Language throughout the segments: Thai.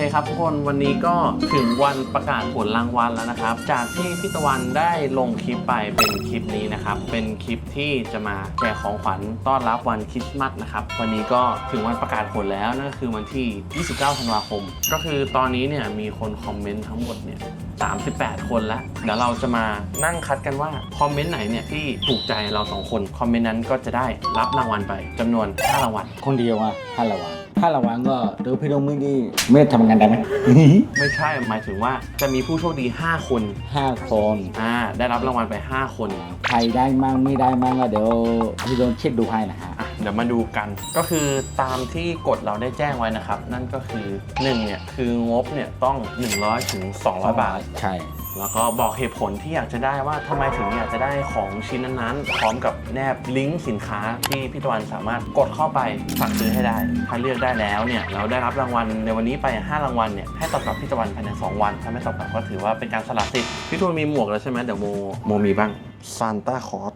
เคครับทุกคนวันนี้ก็ถึงวันประกาศผลรางวัลแล้วนะครับ จากที่พี่ตะวันได้ลงคลิปไปเป็นคลิปนี้นะครับ เป็นคลิปที่จะมาแจกของขวัญต้อนรับวันคริสต์มาสนะครับ วันนี้ก็ถึงวันประกาศผลแล้วนั่นก็คือวันที่ 29ธันวาคม ก็คือตอนนี้เนี่ยมีคนคอมเมนต์ทั้งหมดเนี่ย38 คนแล้ว เดี๋ยวเราจะมานั่งคัดกันว่า คอมเมนต์ไหนเนี่ยที่ถูกใจเราสองคน คอมเมนต์นั้นก็จะได้รับรางวัลไปจำนวน5รางวัลคนเดียวอะห้ารางวัล ห้ารางวัลก็เดี๋ยวพี่น้องไม่ได้ไม่ได้ทำงานได้ไหม ไม่ใช่หมายถึงว่าจะมีผู้โชคดี 5 คนห้าคนอ่าได้รับรางวัลไป 5 คนใครได้มั่งไม่ได้มั่งก็เดี๋ยวพี่น้องเช็คดูให้นะฮะ อะเดี๋ยวมาดูกันก็คือตามที่กฎเราได้แจ้งไว้นะครับ นั่นก็คือ1เนี่ยคืองบเนี่ยต้อง 100ถึง200 บาท ใช่ แล้วก็บอกเหตุผลที่อยากจะได้ว่าทำไมถึงอยากจะได้ของชิ้นนั้นๆ พร้อมกับแนบลิงก์สินค้าที่พี่ตะวันสามารถกดเข้าไปสั่งซื้อให้ได้ ถ้าเลือกได้แล้วเนี่ยเราได้รับรางวัลในวันนี้ไป 5 รางวัลเนี่ยให้ตอบกลับพี่ตะวันภายใน 2 วัน ถ้าไม่ตอบกลับก็ถือว่าเป็นการสละสิทธิ์พี่ทวนมีหมวกแล้วใช่ไหมเดี๋ยวโมโมมีบ้างซานต้าคอร์ส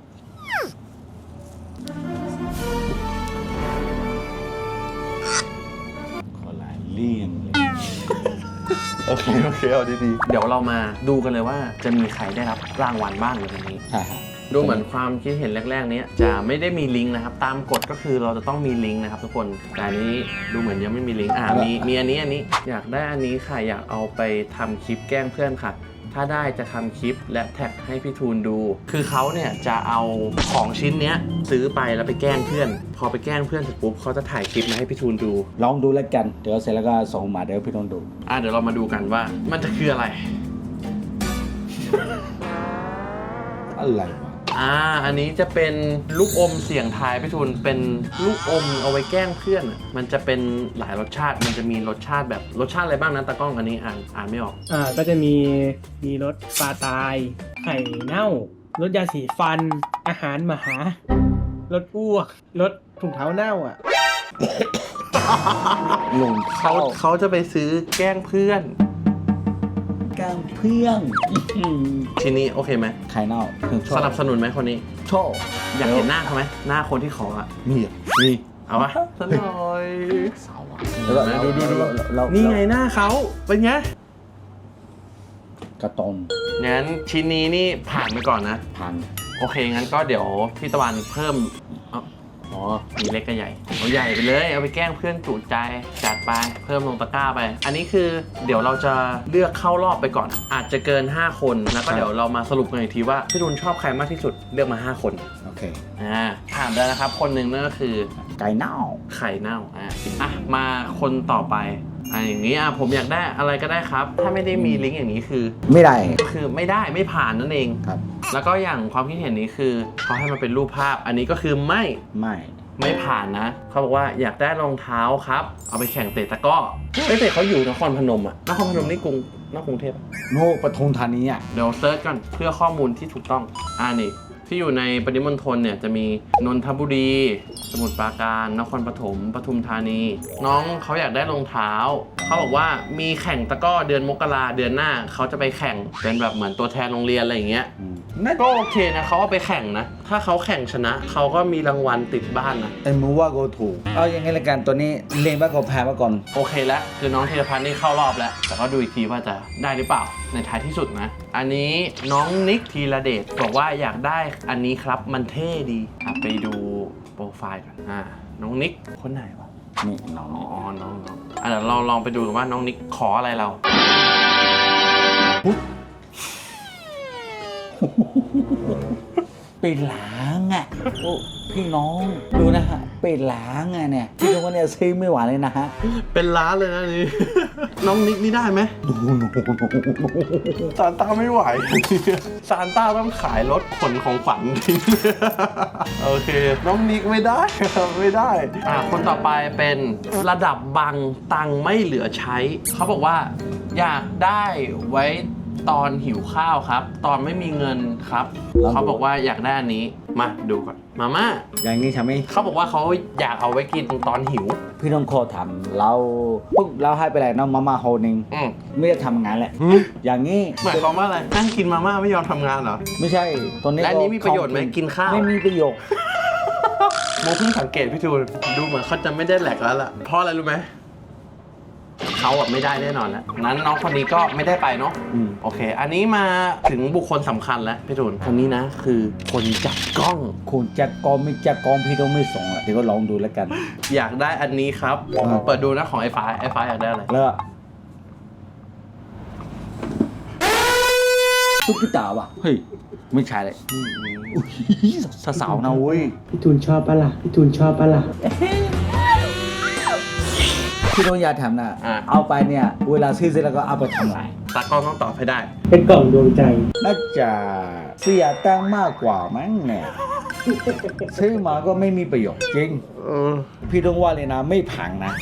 โอเค โอเค เอาดีๆเดี๋ยวเรามาดูกันเลยว่าจะมีใครได้รับรางวัลบ้างในวันนี้ฮ่าฮ่าดูเหมือนความคิดเห็นแรกๆเนี้ยจะไม่ได้มีลิงก์นะครับ ตามกฎก็คือเราจะต้องมีลิงก์นะครับทุกคนแต่อันนี้ดูเหมือนยังไม่มีลิงก์อ่ามีมีอันนี้อันนี้ อยากได้อันนี้ค่ะอยากเอาไปทำคลิปแกล้งเพื่อนค่ะ ถ้าได้จะทำคลิปและแท็กให้พี่ทูนดู คือเขาเนี่ยจะเอาของชิ้นเนี้ยซื้อไปแล้วไปแกล้งเพื่อน พอไปแกล้งเพื่อนเสร็จปุ๊บเขาจะถ่ายคลิปมาให้พี่ทูนดู ลองดูแล้วกัน เดี๋ยวเสร็จแล้วก็ส่งมาเดี๋ยวพี่น้องดู อะเดี๋ยวเรามาดูกันว่ามันจะคืออะไร อะไรวะ อ่า อันนี้จะเป็นลูกอมเสียงทายพี่ทุน เป็นลูกอมเอาไว้แกล้งเพื่อนอะมันจะเป็นหลายรสชาติ มันจะมีรสชาติแบบรสชาติอะไรบ้างนะตากล้องอันนี้อ่านอ่านไม่ออก อ่าก็จะมีมีรสปลาตาย ไข่เน่ารสยาสีฟัน อาหารหมารสอ้วกรสถุงเท้าเน่าอะลงเขาเข้าเขาจะไปซื้อแกล้งเพื่อน กลางเพื่อนอื้อหือทีนี้โอเคไหมไข่เน่าถึงชอสบนับสนุนไหมคนนี้ชอบอยากเห็นหน้าเขาไหมหน้าคนที่ขออะนี่อะนี่เอาปะสักหน่อยสาวอะแล้วก็ดูดูดูเราเรานี่ไงหน้าเขาเป็นไงกระตอนงั้นชิ้นนี้นี่ผ่านไปก่อนนะ พัน โอเคงั้นก็เดี๋ยวพี่ตะวันเพิ่มอ๋ออ๋อ มีเล็กกับใหญ่เอาใหญ่ไปเลย เอาไปแกล้งเพื่อนจูดใจจัดไป เพิ่มลงตะกร้าไป อันนี้คือเดี๋ยวเราจะเลือกเข้ารอบไปก่อน อาจจะเกิน 5 คน แล้วก็เดี๋ยวเรามาสรุปกันอีกทีว่าพี่รุนชอบใครมากที่สุดเลือกมา 5 คนโอเคอ่าถามได้นะครับ คนหนึ่งนั่นก็คือไก่เน่าไข่เน่าอะอะมาคนต่อไป อะอย่างนี้อะผมอยากได้อะไรก็ได้ครับ ถ้าไม่ได้มีลิงก์อย่างนี้คือ ไม่ได้ ก็คือไม่ได้ไม่ผ่านนั่นเอง ครับ แล้วก็อย่างความคิดเห็นนี้คือเขาให้มันเป็นรูปภาพ อันนี้ก็คือไม่ไม่ ไม่ผ่านนะเขาบอกว่าอยากได้รองเท้าครับ เอาไปแข่งเตะตะกร้อเอ้ยแต่เขาอยู่นครพนมอะนครพนมนี่กรุงนอกกรุงเทพอะ โนปทุมธานีอะ เดี๋ยวเซิร์ชก่อนเพื่อข้อมูลที่ถูกต้อง อ่านี่ ที่อยู่ในปริมณฑลเนี่ยจะมีนนทบุรี สมุทรปราการ นครปฐมปทุมธานี น้องเขาอยากได้รองเท้า เขาบอกว่ามีแข่งตะกร้อเดือนมกราเดือนหน้าเขาจะไปแข่งเป็นแบบเหมือนตัวแทนโรงเรียนอะไรอย่างเงี้ยนั่นก็โอเคนะเขาเอาไปแข่งนะ ถ้าเขาแข่งชนะเขาก็มีรางวัลติดบ้านนะเอ็มว่าก็ถูก เอาอย่างไงละกันตัวนี้เล่นมาก่อนแพ้มาก่อน โอเคแล้วคือน้องธีรพัฒน์นี่เข้ารอบแล้ว แต่ก็ดูอีกทีว่าจะได้หรือเปล่า ในท้ายที่สุดนะ อันนี้น้องนิกธีรเดชบอกว่าอยากได้อันนี้ครับมันเท่ดีอะไปดูโปรไฟล์กันอ่าน้องนิกคนไหนวะนี่น้องอ๋อน้องน้องอะเดี๋ยวเราลองไปดูกันว่าน้องนิกขออะไรเรา เป็นหลางอะโอ้พี่น้องดูนะฮะเป็นหลางอะเนี่ยพี่น้องว่าเนี่ยซื้อไม่ไหวเลยนะฮะเป็นล้านเลยนะนี่ น้องนิกนี่ได้ไหมดูโนซานต้าไม่ไหว ซานต้าต้องขายรถขนของขวัญทิ้งโอเค น้องนิกไม่ได้ครับไม่ได้ อ่าคนต่อไปเป็นระดับบังตังไม่เหลือใช้ เขาบอกว่า อยากได้ไว้ ตอนหิวข้าวครับ ตอนไม่มีเงินครับเขาบอกว่าอยากได้อันนี้ มาดูก่อน มาม่า อย่างนี้ใช่ไหมเขาบอกว่าเขาอยากเอาไว้กินตอนหิว พี่น้องขอถามเราปุ๊บเราให้ไปเลยน้องมาม่าโฮนึงอืมไม่ได้ทำงานแหละ อย่างนี้หมายความว่าอะไร นั่งกินมาม่าไม่ยอมทำงานเหรอ ไม่ใช่ตัวนี้และอันนี้มีประโยชน์ไหมกินข้าว ไม่มีประโยชน์ โมเพิ่งสังเกตพี่ทูนดูเหมือนเขาจะไม่ได้แหลกแล้วล่ะ เพราะอะไรรู้ไหม เขาอะไม่ได้แน่นอนแล้วนั้นน้องคนนี้ก็ไม่ได้ไปเนาะอืมโอเค อันนี้มาถึงบุคคลสำคัญแล้วพี่ทูนคนนี้นะคือคนจับกล้อง คุณจะกองไม่จะกองพี่ต้องไม่ส่งอะเดี๋ยวก็ลองดูแล้วกัน อยากได้อันนี้ครับ ครับ เปิดดูนะของไอ้ฟ้าไอ้ฟ้าอยากได้อะไรแล้วก็ตุ๊กตาว่ะเฮ้ยไม่ใช่เลยอุ้ยสาวๆนะเว้ยพี่ทูนชอบปะล่ะพี่ทูนชอบปะล่ะ พี่ต้องอย่าทำนะอะ เอาไปเนี่ย เวลาซื้อเสร็จแล้วก็เอาไปทำอะไรตากล้องต้องตอบให้ได้ เป็นกล่องดวงใจ น่าจะเสียตังค์มากกว่ามั้งเนี่ยซื้อมาก็ไม่มีประโยชน์จริง เออพี่ต้องว่าเลยนะ ไม่พังนะ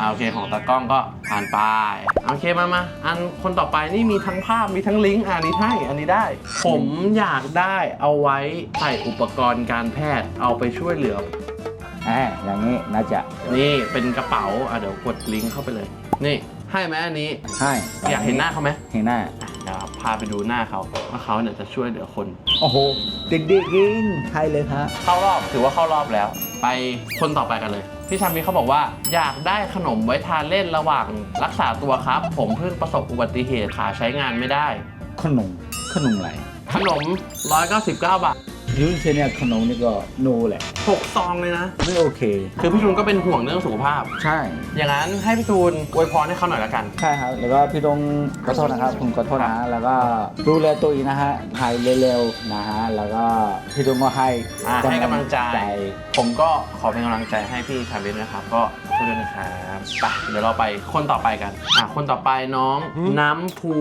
อ่าโอเคของตากล้องก็ผ่านไปโอเคมามาอันคนต่อไปนี่มีทั้งภาพมีทั้งลิงก์อะอันนี้ให้อันนี้ได้ ผมอยากได้เอาไว้ใส่อุปกรณ์การแพทย์เอาไปช่วยเหลือ อ่าอย่างนี้น่าจะนี่เป็นกระเป๋าอะเดี๋ยวกดลิงก์เข้าไปเลย นี่ให้ไหมอันนี้ให้อยากเห็นหน้าเขาไหมเห็นหน้าอะเดี๋ยวพาไปดูหน้าเขาว่าเขาเนี่ยจะช่วยเหลือคน โอ้โหเด็กๆยิงให้เลยครับเข้ารอบถือว่าเข้ารอบแล้ว ไปคนต่อไปกันเลย พี่ชามีเขาบอกว่า อยากได้ขนมไว้ทานเล่นระหว่างรักษาตัวครับ ผมเพิ่งประสบอุบัติเหตุขาใช้งานไม่ได้ ขนมขนมอะไรขนม 199 บาท ยูนเซเนี่ยขนมนี่ก็โนแหละ6ซองเลยนะ ไม่โอเค คือพี่ทูนก็เป็นห่วงเรื่องสุขภาพ ใช่ อย่างนั้นให้พี่ทูนอวยพรให้เขาหน่อยละกัน ใช่ครับ แล้วก็พี่ต้องขอโทษนะครับ ผมขอโทษนะฮะแล้วก็ดูแลตัวเองนะฮะหายเร็วๆนะฮะ แล้วก็พี่ต้องก็ให้อ่าให้กำลังใจ ผมก็ขอเป็นกำลังใจให้พี่ชาเวนนะครับ ก็ช่วยด้วยนะครับไปเดี๋ยวเราไปคนต่อไปกันอะคนต่อไปน้อง น้ำภู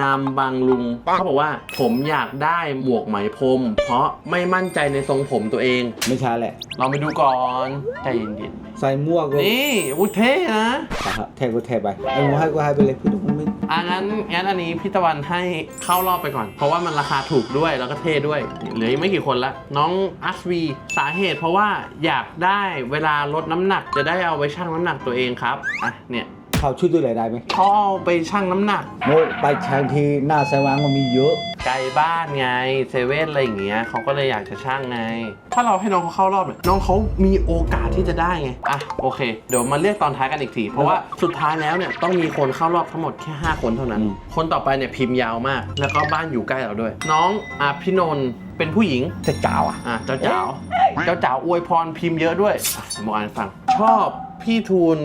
นามบางลุงเขาบอกว่าผมอยากได้หมวกไหมพรมเพราะไม่มั่นใจในทรงผมตัวเอง ไม่ใช่แหละเราไปดูก่อน ใจเย็นใส่หมวกก็ๆนี่อุ้ยเท่นะ นะครับแทกก็แทกไปไอ้หมูให้ก็ให้ไปเลยพี่ต้องไม่อะงั้นงั้นอันนี้พี่ตะวันให้เข้ารอบไปก่อน เพราะว่ามันราคาถูกด้วยแล้วก็เท่ด้วย เหลืออีกไม่กี่คนละ น้องอัสวีสาเหตุเพราะว่าอยากได้เวลาลดน้ำหนักจะได้เอาไปชั่งน้ำหนักตัวเองครับ อะเนี่ย เขาช่วยด้วยอะไรได้ไหมเขาเอาไปชั่งน้ำหนักโมไปชางทีหน้าสว่างมันมีเยอะ ไกลบ้านไงเซเว่นอะไรอย่างเงี้ยเขาก็เลยอยากจะช่างไง ถ้าเราให้น้องเขาเข้ารอบเนี่ยน้องเขามีโอกาสที่จะได้ไงอะโอเค เดี๋ยวมาเลือกตอนท้ายกันอีกทีเพราะว่าสุดท้ายแล้วเนี่ยต้องมีคนเข้ารอบทั้งหมดแค่5คนเท่านั้น อืม คนต่อไปเนี่ยพิมพ์ยาวมาก แล้วก็บ้านอยู่ใกล้เราด้วย น้องอะพี่นนท์เป็นผู้หญิง จะจ้าวอะ อะเจ้าจ๋าวเจ้าจ๋าวอวยพรพิมพ์เยอะด้วยอะเดี๋ยวมาอ่านให้ฟัง ชอบพี่ทูล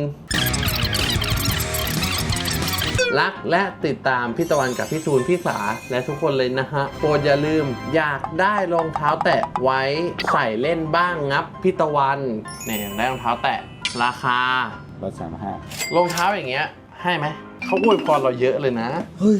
รักและติดตามพี่ตะวันกับพี่ทูลพี่สาและทุกคนเลยนะฮะโปรดอย่าลืมอยากได้รองเท้าแตะไว้ใส่เล่นบ้างงับพี่ตะวันเนี่ยอยากได้รองเท้าแตะราคาเราสามห้ารองเท้าอย่างเงี้ย ให้ไหมเขาอวยพรเราเยอะเลยนะ เฮ้ย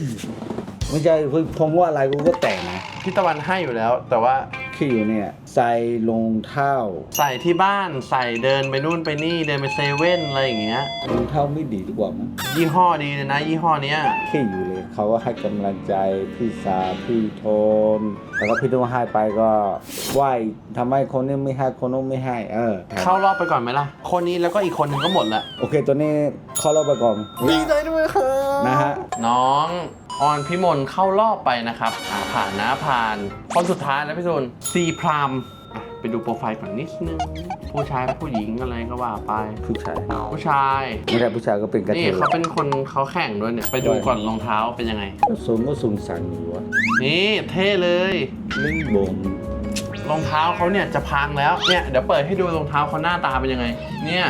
ไม่ใช่เฮ้ยผมว่าอะไรกูก็แต่งนะพี่ตะวันให้อยู่แล้ว แต่ว่า ขี้อยู่เนี่ยใส่รองเท้าใส่ที่บ้านใส่เดินไปนู่นไปนี่เดินไปเซเว่นอะไรอย่างเงี้ยรองเท้าไม่ดีดีกว่ามั้งยี่ห้อดีเลยนะ ยี่ห้อเนี้ยขี้อยู่เลยเขาก็ให้กำลังใจพี่สาพี่โทนแล้วก็พี่ต้องให้ไปก็ไหวทำไมคนนี้ไม่ให้คนนู้นไม่ให้เออเข้ารอบไปก่อนไหมล่ะ คนนี้แล้วก็อีกคนนึงก็หมดละโอเคตัวนี้เข้ารอบไปก่อนดีใจด้วยครับนะฮะน้อง ออนพิมลเข้ารอบไปนะครับอ่าผ่านนะผ่านคนสุดท้ายแล้วพี่ซุนซีพรามอะไปดูโปรไฟล์ก่อนนิดนึง ผู้ชายผู้หญิงอะไรก็ว่าไป ผู้ชายผู้ชายไม่ใช่ผู้ชายก็เป็นกระเทนี่ยเขาเป็นคนเขาแข่งด้วยเนี่ย ไปดูก่อนรองเท้าเป็นยังไงก็สูงก็สูงสันอยู่วะนี่เท่เลยลิงบงรองเท้าเขาเนี่ยจะพังแล้วเนี่ยเดี๋ยวเปิดให้ดูรองเท้าเขาหน้าตาเป็นยังไง เนี่ย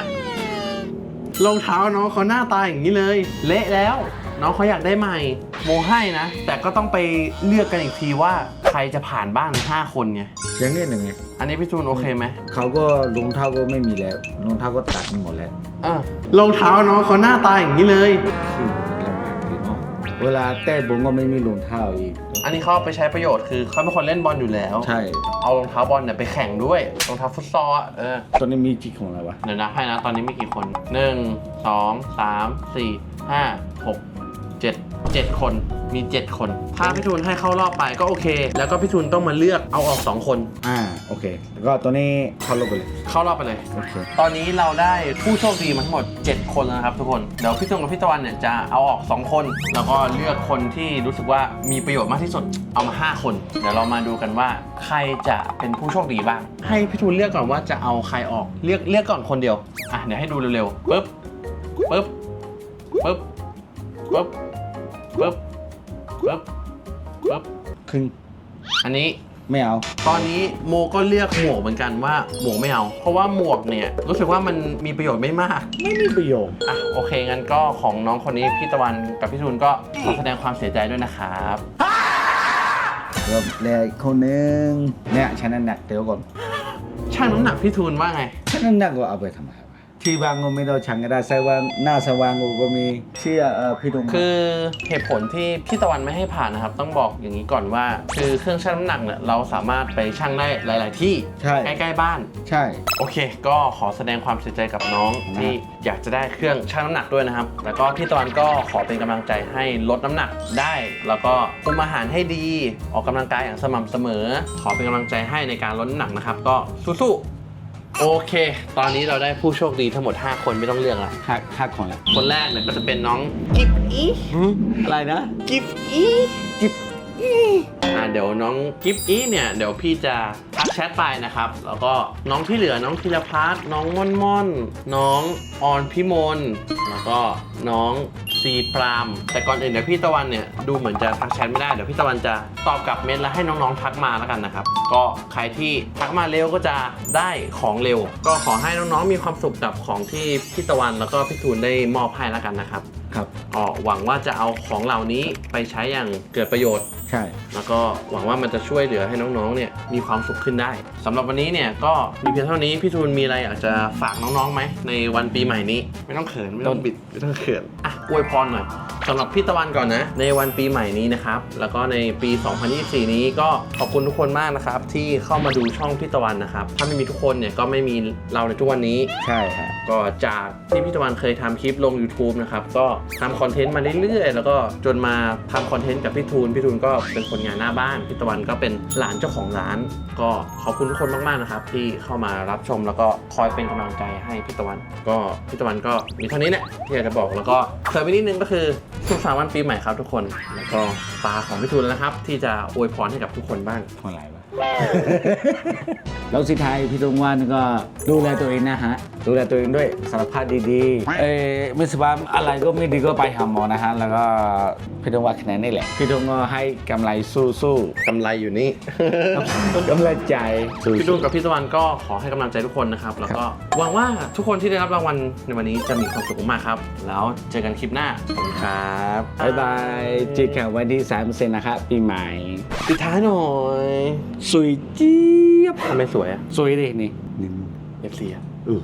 รองเท้าน้องเขาหน้าตาอย่างนี้เลย เละแล้ว น้องเขาอยากได้ใหม่โมให้นะ แต่ก็ต้องไปเลือกกันอีกทีว่าใครจะผ่านบ้างในห้าคนไงอย่างนี้หนึ่งไงอันนี้พี่จูนโอเคไหมเขาก็รองเท้าก็ไม่มีแล้วรองเท้าก็ตัดหมดแล้วอะรองเท้าน้องเขาหน้าตาอย่างนี้เลยขี้ลำบากดีเนาะเวลาเต้บงก็ไม่มีรองเท้าอีกอันนี้เขาเอาไปใช้ประโยชน์คือเขาเป็นคนเล่นบอลอยู่แล้ว ใช่ เอารองเท้าบอลเนี่ยไปแข่งด้วยรองเท้าฟุตซอลอะเออ ตอนนี้มีกี่คนแล้ววะ เดี๋ยวนับให้นะ ตอนนี้มีกี่คนหนึ่งสองสามสี่ห้าหก เจ็ดเจ็ดคนมีเจ็ดคน ถ้าพี่ทูนให้เข้ารอบไปก็โอเค แล้วก็พี่ทูนต้องมาเลือกเอาออกสองคน อ่าโอเค แล้วก็ตัวนี้เข้าลบไปเลย เข้ารอบไปเลย โอเค ตอนนี้เราได้ผู้โชคดีมาทั้งหมด 7 คนแล้วนะครับทุกคน เดี๋ยวพี่ตงกับพี่ตะวันเนี่ยจะเอาออก 2 คน แล้วก็เลือกคนที่รู้สึกว่ามีประโยชน์มากที่สุดเอามา 5 คน เดี๋ยวเรามาดูกันว่าใครจะเป็นผู้โชคดีบ้าง ให้พี่ทูนเลือกก่อนว่าจะเอาใครออก เลือกเลือกก่อนคนเดียว อะเดี๋ยวให้ดูเร็วๆปึ๊บปึ๊บปึ๊บปึ๊บ ปึ๊บปึ๊บปึ๊บครึ่งอันนี้ ไม่เอา ตอนนี้โมก็เลือกหมวกเหมือนกันว่าหมวกไม่เอา เพราะว่าหมวกเนี่ยรู้สึกว่ามันมีประโยชน์ไม่มาก ไม่มีประโยชน์อะโอเคงั้นก็ของน้องคนนี้พี่ตะวันกับพี่ทูนก็ขอแสดงความเสียใจด้วยนะครับแล้วแล้วอีกคนนึงเนี่ยฉันน้ำหนักเดี๋ยวก่อนช่างน้ำหนักพี่ทูนว่าไง ฉันน้ำหนักก็เอาไปทำไมวะที่บางก็ไม่ต้องชังก็ได้สว่างหน้าสว่างก็มีเชื่อเออพี่ดงคือเหตุผลที่พี่ตะวันไม่ให้ผ่านนะครับ ต้องบอกอย่างนี้ก่อนว่า คือเครื่องชั่งน้ำหนักเนี่ยเราสามารถไปชั่งได้หลาย ๆ ที่ใช่ใกล้ๆบ้าน ใช่ โอเค ก็ขอแสดงความเสียใจกับน้องที่อยากจะได้เครื่องชั่งน้ำหนักด้วยนะครับ แล้วก็พี่ตะวันก็ขอเป็นกำลังใจให้ลดน้ำหนักได้ แล้วก็คุมอาหารให้ดี ออกกำลังกายอย่างสม่ำเสมอ ขอเป็นกำลังใจให้ในการลดน้ำหนักนะครับ ก็สู้ๆ โอเค ตอนนี้เราได้ผู้โชคดีทั้งหมด 5 คนไม่ต้องเลือกละหักหักคนละคนแรกเนี่ยก็จะเป็นน้องกิฟอีอะไรนะ กิฟอีกิฟอีอ่าเดี๋ยวน้องกิฟอีเนี่ยเดี๋ยวพี่จะทักแชทไปนะครับ แล้วก็น้องที่เหลือน้องธีรพัฒน์น้องม่อนม่อนน้องออนพิมลแล้วก็น้องซีปราม แต่ก่อนอื่นเดี๋ยวพี่ตะวันเนี่ยดูเหมือนจะทักแชทไม่ได้เดี๋ยวพี่ตะวันจะตอบกลับเมนแล้วให้น้องๆทักมาแล้วกันนะครับ ก็ใครที่ทักมาเร็วก็จะได้ของเร็ว ก็ขอให้น้องๆมีความสุขกับของที่พี่ตะวันแล้วก็พี่ทูนได้มอบให้แล้วกันนะครับ ครับก็หวังว่าจะเอาของเหล่านี้ไปใช้อย่างเกิดประโยชน์ ใช่ แล้วก็หวังว่ามันจะช่วยเหลือให้น้องๆ เนี่ยมีความสุขขึ้นได้สำหรับวันนี้เนี่ยก็มีเพียงเท่านี้พี่ทูนมีอะไรอยากจะฝากน้องๆไหมในวันปีใหม่นี้ ไม่ต้องเขินไม่ต้องบิดไม่ต้องเขินอะอวยพรหน่อย สำหรับพี่ตะวันก่อนนะ ในวันปีใหม่นี้นะครับ แล้วก็ในปี 2024 นี้ก็ขอบคุณทุกคนมากนะครับ ที่เข้ามาดูช่องพี่ตะวันนะครับ ถ้าไม่มีทุกคนเนี่ยก็ไม่มีเราในทุกวันนี้ ใช่ครับก็จากที่พี่ตะวันเคยทำคลิปลง YouTube นะครับ ก็ทำคอนเทนต์มาเรื่อยๆ แล้วก็จนมาทำคอนเทนต์กับพี่ทูน พี่ทูนก็เป็นคนงานหน้าบ้าน พี่ตะวันก็เป็นหลานเจ้าของร้าน ก็ขอบคุณทุกคนมากๆนะครับ ที่เข้ามารับชมแล้วก็คอยเป็นกำลังใจให้พี่ตะวัน ก็พี่ตะวันก็มีเท่านี้แหละที่อยากจะบอก แล้วก็เคยไปนิดนึงก็คือสุขสันต์วันปีใหม่ครับทุกคน แล้วก็ตาของพี่ทูนแล้วนะครับ ที่จะอวยพรให้กับทุกคนบ้าง คนไรวะ แล้วสุดท้ายพี่ตงวันก็ดูแลตัวเองนะฮะ ดูแลตัวเองด้วยสารพัดดีๆ เอ้ยไม่สบายอะไรก็ไม่ดีก็ไปหาหมอนะฮะ แล้วก็พี่ตงว่าคะแนนนี่แหละ พี่ตงก็ให้กำไรสู้กำไรอยู่นี่ ๆกำลังใจสู้พี่ดุนกับพี่ตะวันก็ขอให้กำลังใจทุกคนนะครับ แล้วก็หวังว่าทุกคนที่ได้รับรางวัลในวันนี้จะมีความสุขมากๆครับ แล้วเจอกันคลิปหน้าขอบคุณครับบายบายเจอกันวันที่3เซนนะครับปีใหม่ปิดท้ายหน่อยสวยเจี๊ยบทำไมสวยอะสวยดินี่ เอฟซีอะเออ